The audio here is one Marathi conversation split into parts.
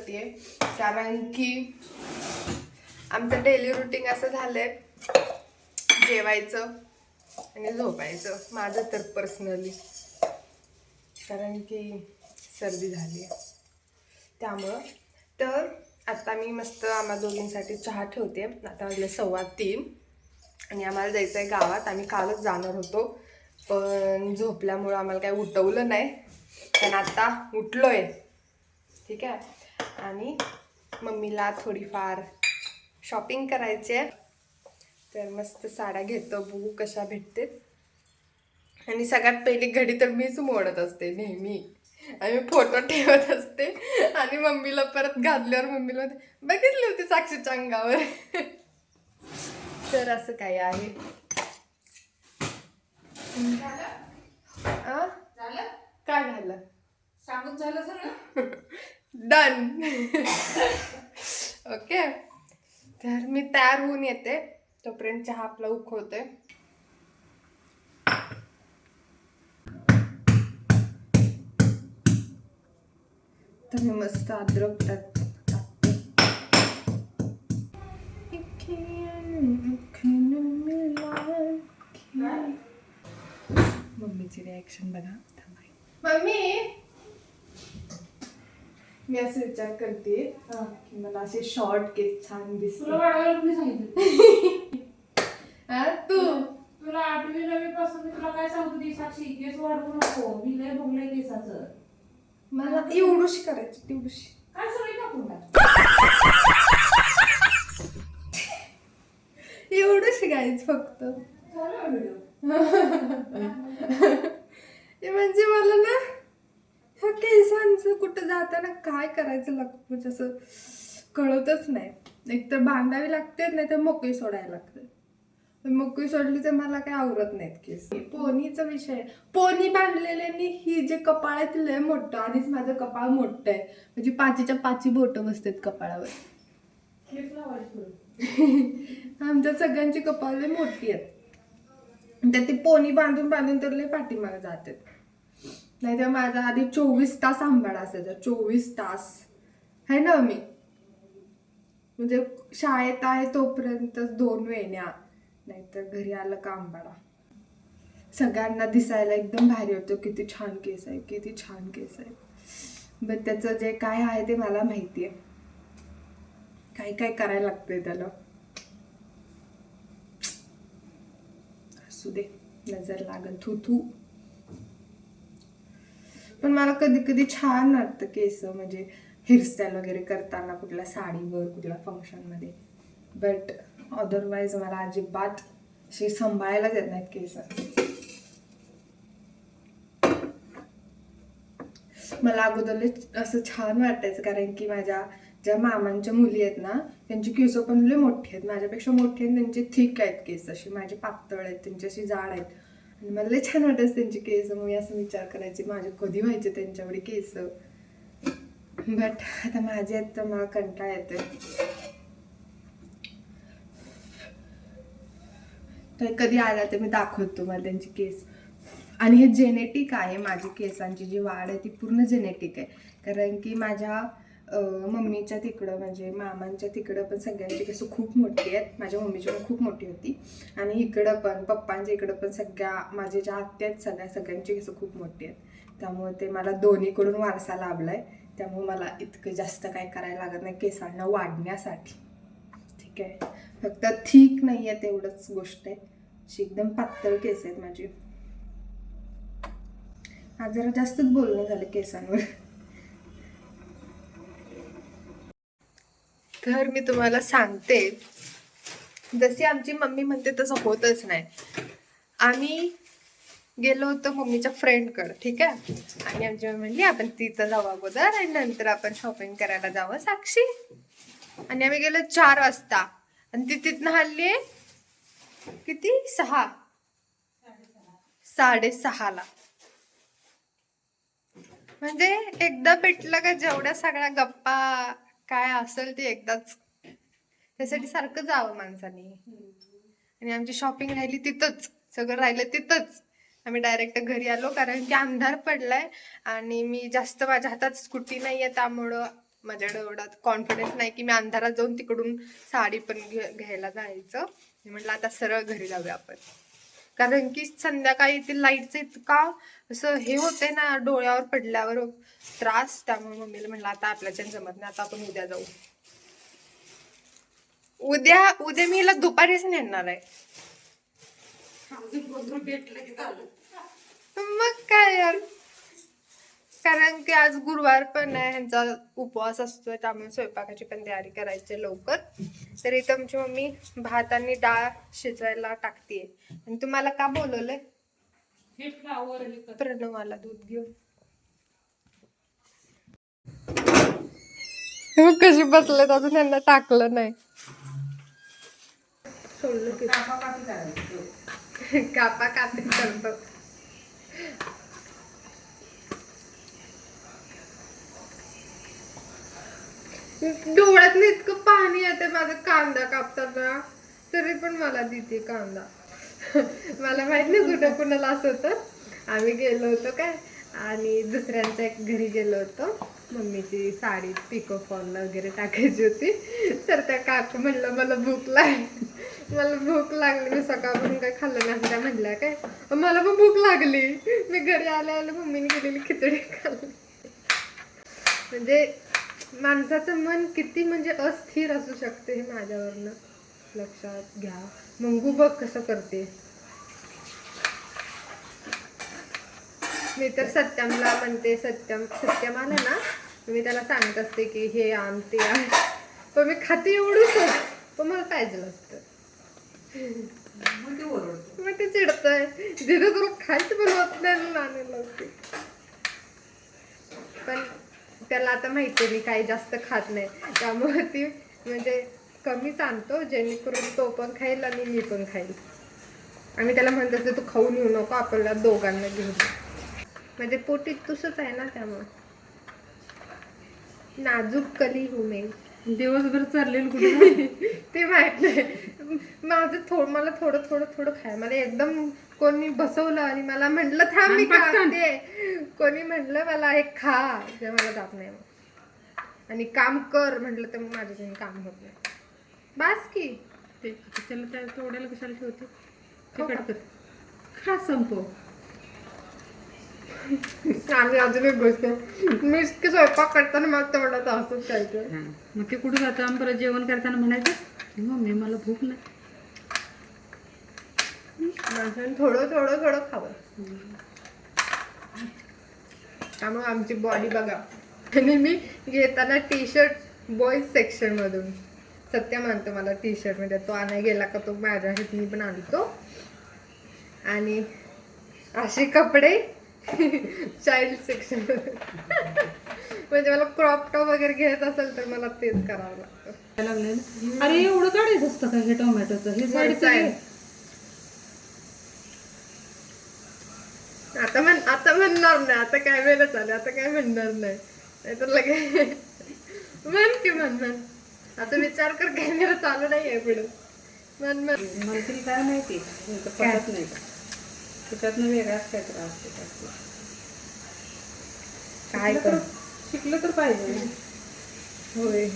करते. कारण की आमचं डेली रुटीन असं झालंय. जेवायचं आणि झोपायचं. माझं तर पर्सनली कारण की सर्दी झाली आहे त्यामुळं तर आता मी मस्त आम्हा दोघींसाठी चहा ठेवते. आता वाजले सव्वा तीन आणि आम्हाला जायचं आहे गावात. आम्ही कालच जाणार होतो. पण झोपल्यामुळं आम्हाला काही उठवलं नाही. पण आता आहे ठीक आहे? आणि मम्मीला थोडीफार शॉपिंग करायची आहे. तर मस्त साड्या घेतो बघू कशा भेटते आणि सगळ्यात पहिली घडी तर मीच मोडत असते नेहमी. आणि मी फोटो ठेवत असते. आणि मम्मीला परत घातल्यावर मम्मीला बघितली होती साक्षीच्या अंगावर. तर असं काय आहे. काय झालं? सांगून झालं सगळं? डन ओके तर मी तयार होऊन येते. तोपर्यंत चहा आपला उखवते तर मी मस्त अद्रक टाक टाकते. मम्मीची रिॲक्शन बघा. मम्मी! मी असं विचार करते की मला असे शॉर्ट केस छान तुला दिसते वाढवायला कोणी सांगितलं. हा, तू तुला आठवी नववी पासून मी तुला काय सांगतो ती साक्षी? केस वाढवू नको. मी लय भोगलंय केसाचं. मला एवढूशी करायची तेवढूशी. काय एवढूशी गायच फक्त. झालं व्हिडिओ? म्हणजे मला ना ह्या केसांचं कुठं जाताना काय करायचं लागतं म्हणजे असं कळतच नाही. एकतर बांधावी लागते नाही तर मोकळी सोडायला लागते. मोकळी सोडली तर मला काही आवरत नाहीत केस. पोनीचा विषय पोनी बांधलेल्यानी ही जे कपाळ आहे ते लय मोठं आधीच माझं कपाळ मोठं आहे. म्हणजे पाचीच्या पाची बोटं बसतात कपाळावर. आमच्या सगळ्यांची कपाळ लय मोठी आहेत. त्यात ती पोनी बांधून बांधून तर लय पाठीमागे जातात. नाहीतर माझा आधी चोवीस तास आंबाडा असायचा. चोवीस तास. है ना मी? म्हणजे शाळेत आहे तोपर्यंतच दोन वेण्या. नाहीतर घरी आलं का आंबाडा? सगळ्यांना दिसायला एकदम भारी होतो किती छान केस आहे किती छान केस आहे. बट त्याचं जे काय आहे ते मला माहिती आहे काय काय करायला लागतंय त्याला? असू दे. नजर लागल. थू थू. पण मला कधी कधी छान वाटतं केस म्हणजे हेअरस्टाईल वगैरे करताना कुठल्या साडीवर कुठल्या फंक्शनमध्ये बट अदरवाईज मला अजिबात अशी सांभाळायलाच येत नाहीत केस. मला अगोदर असं छान वाटायचं कारण की माझ्या ज्या मामांच्या मुली आहेत ना त्यांची केस पण लय मोठी आहेत. माझ्यापेक्षा मोठी आहेत त्यांचे थिक आहेत केस. अशी माझे पातळ आहेत त्यांची अशी जाड आहेत. आणि मला लय छान वाटायचं त्यांची केस मग मी असं विचार करायचे माझे कधी व्हायचे त्यांच्याकडे केस? बट आता माझे आहेत तर मला कंटाळा येतोय. तर कधी आला तर मी दाखवतो तुम्हाला त्यांची केस. आणि हे जेनेटिक आहे माझी केसांची जी वाढ आहे ती पूर्ण जेनेटिक आहे. कारण की माझ्या मम्मीच्या तिकडं म्हणजे मामांच्या तिकडं पण सगळ्यांची केस खूप मोठी आहेत. माझ्या मम्मीची पण खूप मोठी होती. आणि इकडं पण पप्पांच्या इकडं पण सगळ्या माझे ज्या आत्या आहेत सगळ्या सगळ्यांची केस खूप मोठी आहेत. त्यामुळे ते मला दोन्हीकडून वारसा लाभला आहे त्यामुळे मला इतकं जास्त काय करायला लागत नाही केसांना वाढण्यासाठी. ठीक आहे? फक्त ठीक नाही आहे तेवढंच गोष्ट आहे. अशी एकदम पातळ केस आहेत माझी. आज जरा जास्तच बोलणं झालं केसांवर. तर मी तुम्हाला सांगते. जशी आमची मम्मी म्हणते तसं होतच नाही. आम्ही गेलो होतो मम्मीच्या फ्रेंडकडं ठीक आहे? आणि आमची मम्मी म्हणली आपण तिथं जाऊ अगोदर आणि नंतर आपण शॉपिंग करायला जावं साक्षी. आणि आम्ही गेलो चार वाजता. आणि ती तिथनं हल्ली किती? सहा. साडेसहाला. म्हणजे एकदा भेटलं का जेवढ्या सगळ्या गप्पा काय असेल ते एकदाच. त्यासाठी सारखं जावं माणसाने. आणि आमची शॉपिंग राहिली तिथंच. सगळं राहिलं तिथंच. आम्ही डायरेक्ट घरी आलो कारण की अंधार पडलाय आणि मी जास्त माझ्या हातात स्कूटी नाहीये त्यामुळं माझ्याकडे एवढा कॉन्फिडन्स नाही की मी अंधारात जाऊन तिकडून साडी पण घे- घ्यायला जायचं. म्हटलं आता सरळ घरी जाऊया आपण. कारण की संध्याकाळी ते लाईटचं इतका असं हे होते ना डोळ्यावर पडल्यावर त्रास. त्यामुळे मम्मीला म्हटलं आता आपल्याच्या जमत नाही आता आपण उद्या जाऊ. उद्या उद्या मी हिला दुपारीच नेणार आहे. मग काय यार? कारण की आज गुरुवार पण आहे ह्यांचा उपवास असतोय त्यामुळे स्वयंपाकाची पण तयारी करायची लवकर. तर इथं आमची मम्मी भात आणि डाळ शिजवायला टाकतीये. आणि तुम्हाला का बोलवलंय. प्रणवाला दूध घेऊन. कशी बसलेत अजून त्यांना टाकलं नाही. सोडलं. कापा कापी करतो. डोळ्यात इतकं पाणी येते माझा कांदा कापताना तरी पण मला देते कांदा. मला माहीत नाही कुठं कुणाला असं होतं. आम्ही गेलो होतो काय? आणि दुसऱ्यांच्या एक घरी गेलो होतो. मम्मीची साडी पिको फॉलला वगैरे टाकायची होती. तर त्या काकू म्हणलं मला भूक लागली मला भूक लागली. मी सकाळपासून काय खाल्लं नाही त्या म्हणल्या काय? मला पण भूक लागली. मी घरी आल्या आले मम्मीने केलेली खिचडी खाल्ली. म्हणजे माणसाचं मन किती म्हणजे अस्थिर असू शकते हे माझ्यावरनं लक्षात घ्या. मंगू बघ कसं करते. मी तर सत्यमला म्हणते सत्यम सत्यम आला ना मी त्याला सांगत असते की हे आम ते आम पण मी खाते एवढंच. पण मला पाहिजे असतं. मग ते चिडतंय. जिथे तुला खायचं पण होत नाही म्हणून लावते पण त्याला आता माहिती आहे मी काही जास्त खात नाही. त्यामुळे ती म्हणजे कमीच आणतो जेणेकरून तो पण खाईल आणि मी पण खाईल. आम्ही त्याला म्हणत असतो तू खाऊन येऊ नको आपल्याला दोघांना घेऊन ये." म्हणजे पोटीत तुसच आहे ना त्यामुळे. नाजूक कली हूं मैं. दिवसभर चाललेलं कुठे? ते माहीत नाही. माझं थोडं मला थोडं थोडं थोडं खाय मला एकदम कोणी बसवलं आणि मला म्हटलं थांब मी. खाते कोणी म्हटलं मला हे खा ते मला जात नाही. मग आणि काम कर म्हटलं तर मग माझ्याकडून काम होत नाही. बास की. ते त्याला त्या तेवढ्याला कशाला ठेवते? हो कर. खा संपव. आणि अजून एक गोष्ट मी इतकी स्वयंपाक करताना मला तेवढाच असंच खायचं मग ते कुठं जातं? आम्ही परत जेवण करताना म्हणायचं मम्मी मला भूक नाही. माणसाने थोडं थोडं थोडं खावं. त्यामुळे आमची बॉडी बघा. आणि मी घेताना टी शर्ट बॉईज सेक्शन मधून. सत्य मानतो मला टी शर्टमध्ये. तो आणाय गेला का तो माझ्या मी पण आणतो. आणि असे कपडे चाइल्ड सेक्शन म्हणजे मला क्रॉप टॉप वगैरे घ्यायचं असेल तर मला तेच करावं लागतं. अरे एवढं काढायचं असतं का हे टोमॅटोचं हे वरचं साडीचं आहे. हे. आता म्हण आता म्हणणार नाही. आता काय वेळ चालेल आता काय म्हणणार नाही. नाहीतर लगे म्हण की म्हण म्हण. आता विचार कर कॅमेरा चालू नाही आहे पुढे. म्हण म्हण. मला तरी काय माहिती? काय? पटत नाही. त्याच्यातनं वेगळाच काय त्रास काय कर शिकलं तर पाहिजे. होय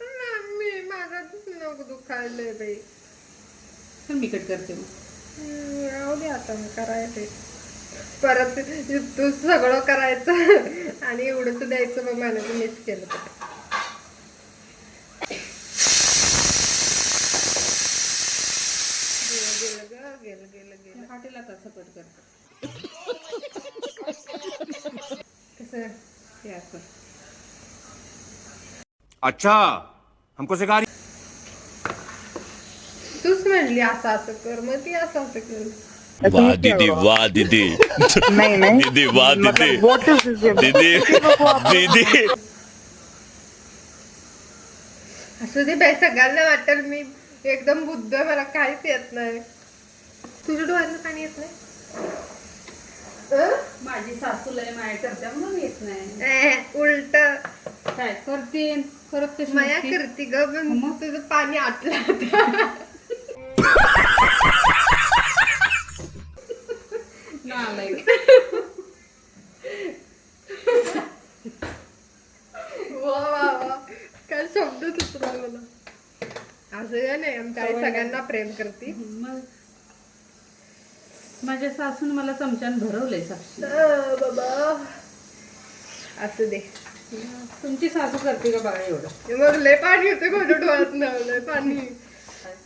मम्मी माझाच नको दुखायलंय बाई तर मी कट करते मग. राहू दे आता मग करायचे. परत तू सगळं करायचं आणि एवढंच द्यायचं मग मला पण मीच केलं तर. गेलं गेलं गेलं करते कसं? असं. अच्छा हमको सिखा म्हणली असं असं कर मग ती असं असं कर. वाह दीदी वाह दीदी. नहीं नहीं. दीदी वाह दीदी. दीदी दीदी. असू दे बाई सगळ्यांना वाटेल मी एकदम बुद्ध आहे, मला काहीच येत नाही. तुझ्या डोळ्यातनं पाणी येत नाही? अं? माझी सासू लय माया करते म्हणून येत नाही. उलट. काय करते? करत कशी माया नसते? करते ग पण मग? तुझं पाणी आटलं आता. नाही वा काय शब्द असं काय नाही आमच्या आई सगळ्यांना प्रेम करते. मग माझ्या सासून मला चमच्यान भरवलंय साक्षी. बाबा. असू दे. तुमची सासू करते का बघा एवढं? मग लय पाणी होते माझ्या डोळ्यात लय पाणी.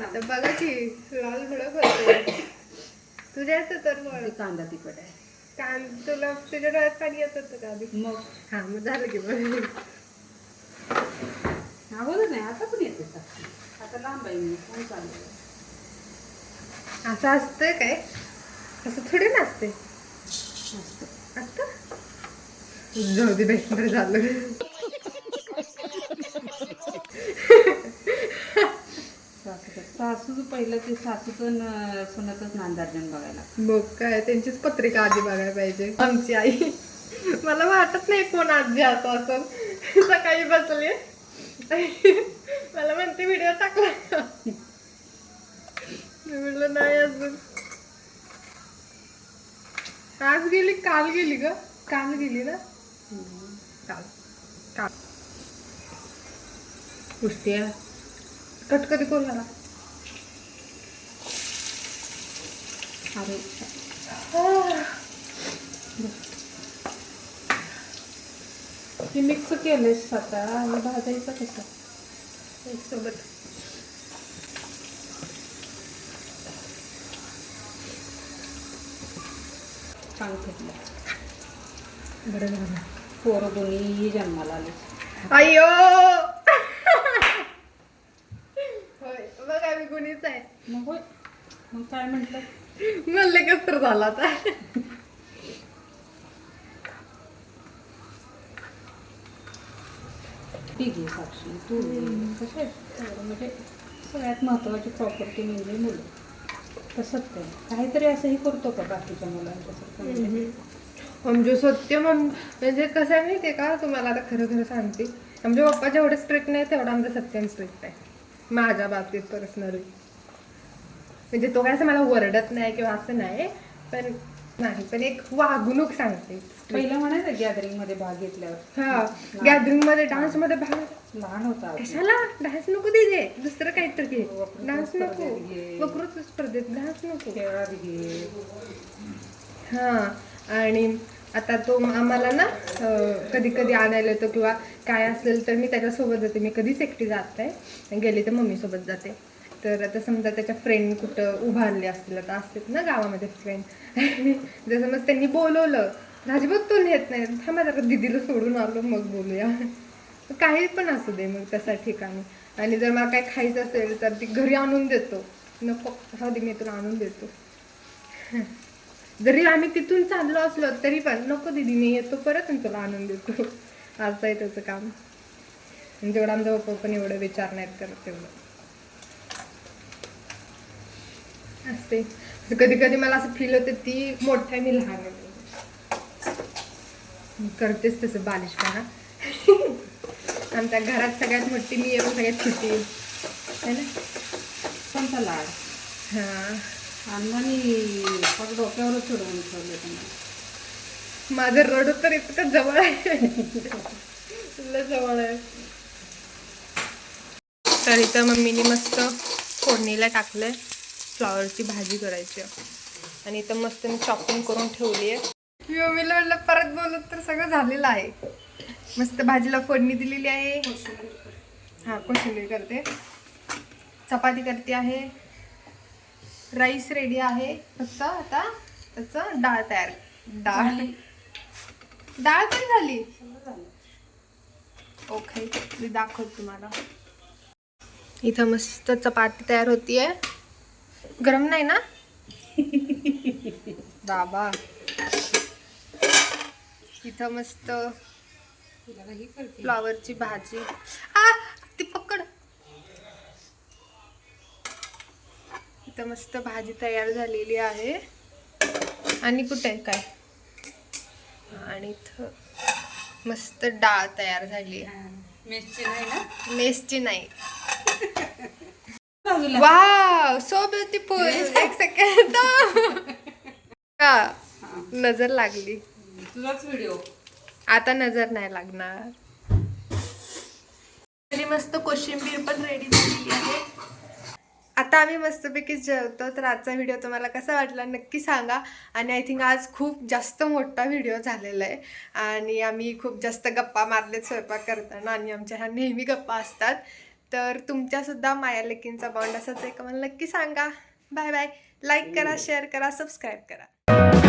आता बघा की लाल थोडं करतो तुझ्या तर मग ते कांदा तिखट आहे. कान तुला तुझ्या डोळ्यात पाणी येत होतं का आधी? मग हा मग झालं की बरं. अगोदर नाही आता पण येते आता लांब आहे मी फोन चालू आहे. असं असतंय काय? असं थोडी नसते असतं? जाऊ दे बाई बरं झालं. सासू पहिलं ते सासूचं न- सुनातच नांदार्जन बघायला. मग काय त्यांचीच पत्रिका आधी बघायला पाहिजे आमची आई. मला वाटत नाही कोण आजी असं असं सकाळी बसले. मला म्हणते व्हिडिओ टाकला. मी म्हटलं नाही अजून. आज गेली काल गेली ग. काल गेली ना? काल. काल. कुस्ती आहे कट कधी कोण झाला ते मिक्स केलंयस आता आणि भाजायचं कसं एक सोबत छान घेतलं बरं झालं पोरं दोन्ही जन्माला आले. अय्यो! होय बघ आम्ही गुणीच आहे. मग होय. मग काय म्हटलं? म्हणले कस तर झाला आता. ठीक आहे साक्षी तू. कसं आहे म्हणजे सगळ्यात महत्त्वाची प्रॉपर्टी म्हणजे मुलं. तसंच काय काहीतरी असंही करतो का बाकीच्या मुलांच्या म्हणजे? म्हणजे सत्य म्हणजे कसं आहे माहितीये का? तुम्हाला आता खरं खरं सांगते. आमचे पप्पा जेवढे स्ट्रिक्ट नाही तेवढा आमचा सत्यम स्ट्रिक्ट आहे. माझ्या बाबतीत पर्सनली म्हणजे तो काय असं मला ओरडत नाही किंवा असं नाही पण नाही पण एक वागणूक सांगते. पहिलं म्हणायचं गॅदरिंगमध्ये भाग घेतल्यावर. हा गॅदरिंगमध्ये डान्समध्ये भाग लहान होता. कशाला? डान्स नको दे दुसरं काहीतरी घे. डान्स नको. वक्तृत्व स्पर्धेत डान्स नको. घे. हा आणि आता तो आम्हाला ना कधी कधी आणायला येतो किंवा काय असेल तर मी त्याच्यासोबत जाते. मी कधीच एकटी जात नाही. गेली तर मम्मीसोबत जाते. तर आता समजा त्याच्या फ्रेंड कुठं उभारले असतील आता असतात ना गावामध्ये फ्रेंड जर समज त्यांनी बोलवलं अजिबात तो लिहित नाही. थांबा जरा दिदीला सोडून आलो मग बोलूया. काही पण असू दे मग तसा ठिकाणी. आणि जर मला काही खायचं असेल तर ती घरी आणून देतो. नको राहू दे मी तुला आणून देतो. जरी आम्ही तिथून चाललो असलो तरी पण नको दिदी मी येतो परत आणि तुला आणून देतो. असं आहे त्याचं काम. जेवढा आमचा पप्पा पण एवढं विचार नाहीत करत तेवढं. असते. कधी कधी मला असं फील होते ती मोठ्या मी लहान आहे. करतेच तसं बालिशपणा. आमच्या घरात सगळ्यात मोठी मी आहे पण सगळ्यात छोटी आहे. है ना? कोणता लाड. हां. फक्त डोक्यावरच चढवून ठेवले त्यांना माझं रडू तर इतकं जवळ आहे. लय जवळ आहे. तर इथं मम्मीने मस्त फोडणीला टाकलंय. फ्लॉवरची भाजी करायची आहे. आणि इथं मस्त मी चॉपिंग करून ठेवली आहे. मी मम्मीला म्हटलं परत बोलत तर सगळं झालेलं आहे. मस्त भाजीला फोडणी दिलेली आहे. हां कोशिंबीर करते. चपाती करते आहे. राईस रेडी आहे. फक्त आता त्याचं डाळ तयार डाळ. डाळ पण झाली. ओके मी दाखवते तुम्हाला. इथं मस्त चपाती तयार होतीये. गरम नाही ना? बाबा. इथं मस्त फ्लॉवरची भाजी. आ ती पकड. इथं मस्त भाजी तयार झालेली आहे. आणि कुठे? काय? आणि इथं मस्त डाळ तयार झाली. आहे मेसची नाही ना? मेसची नाही. बाजूला. वाव सो ब्युटिफुल एक सेकंड का? नजर लागली. तुझाच व्हिडिओ. आता नजर नाही लागणार. तरी मस्त कोशिंबीर पण रेडी झालेली आहे. आता आम्ही मस्तपैकी जेवतो तर आजचा व्हिडिओ तुम्हाला कसा वाटला नक्की सांगा. आणि आय थिंक आज खूप जास्त मोठा व्हिडिओ झालेला आहे. आणि आम्ही खूप जास्त गप्पा मारलेत स्वयंपाक करताना. आणि आमच्या ह्या नेहमी गप्पा असतात. तर तुमच्यासुद्धा माया लेकींचा बॉन्ड असाच आहे का? मला नक्की सांगा. बाय बाय लाईक करा शेअर करा सबस्क्राईब करा.